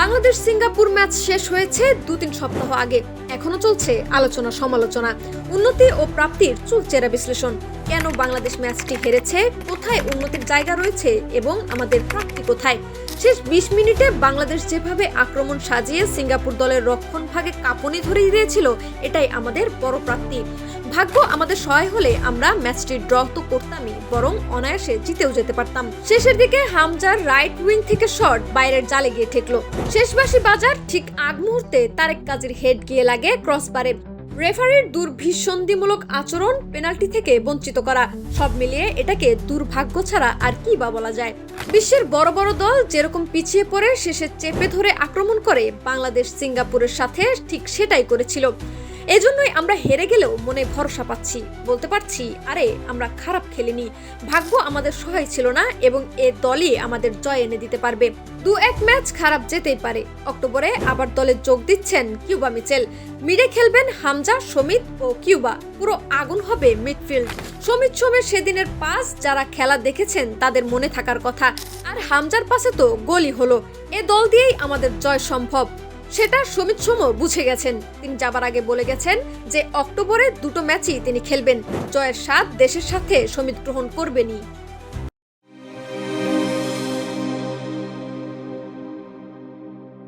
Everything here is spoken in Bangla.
বাংলাদেশ সিঙ্গাপুর ম্যাচ শেষ হয়েছে দু তিন সপ্তাহ আগে। এখনও চলছে আলোচনা সমালোচনা। উন্নতি ও প্রাপ্তির চুলচেরা বিশ্লেষণ। কেন বাংলাদেশ ম্যাচটি হেরেছে? কোথায় উন্নতির জায়গা রয়েছে? এবং আমাদের প্রাপ্তি কোথায়? শেষ বিশ মিনিটে বাংলাদেশ যেভাবে আক্রমণ সাজিয়ে সিঙ্গাপুর দলের রক্ষণ ভাগে কাঁপুনি ধরিয়ে দিয়েছিল, এটাই আমাদের বড় প্রাপ্তি। ভাগ্য আমাদের সহায় হলে আমরা ম্যাচটি ড্র তো করতামই, বরং অনায়াসে জিতেও যেতে পারতাম। শেষের দিকে হামজার রাইট উইং থেকে শট বাইরের জালে গিয়ে ঠেকলো। শেষবাসী বাজার ঠিক আগ মুহূর্তে তারেক কাজের হেড গিয়ে লাগে ক্রসবারে। রেফারির দুর্ভিসন্ধিমূলক আচরণ, পেনাল্টি থেকে বঞ্চিত করা, সব মিলিয়ে এটাকে দুর্ভাগ্য ছাড়া আর কি বা বলা যায়? বিশ্বের বড় বড় দল যেরকম পিছিয়ে পড়ে, শেষে চেপে ধরে আক্রমণ করে বাংলাদেশ সিঙ্গাপুরের সাথে ঠিক সেটাই করেছিল। এজন্যই আমরা হেরে গেলেও মনে ভরসা পাচ্ছি। বলতে পারছি, আরে, আমরা খারাপ খেলিনি। ভাগ্য আমাদের সহায় ছিল না এবং এ দলই আমাদের জয় এনে দিতে পারবে। দু এক ম্যাচ খারাপ যেতেই পারে। অক্টোবরে আবার দলে যোগ দিচ্ছেন কিউবা মিচেল। মিডে খেলবেন হামজা সমিত ও কিউবা। পুরো আগুন হবে মিডফিল্ড। সমিত সোমের সেদিনের পাস যারা খেলা দেখেছেন, তাদের মনে থাকার কথা। আর হামজার পাশে তো গলি হলো। এ দল দিয়েই আমাদের জয় সম্ভব। সেটা সমিত সোম বুঝে গেছেন। তিনি যাবার আগে বলে গেছেন যে, অক্টোবরে দুটো ম্যাচই তিনি খেলবেন। জয়ের স্বাদ দেশের সাথে সমিত গ্রহণ করবেনই।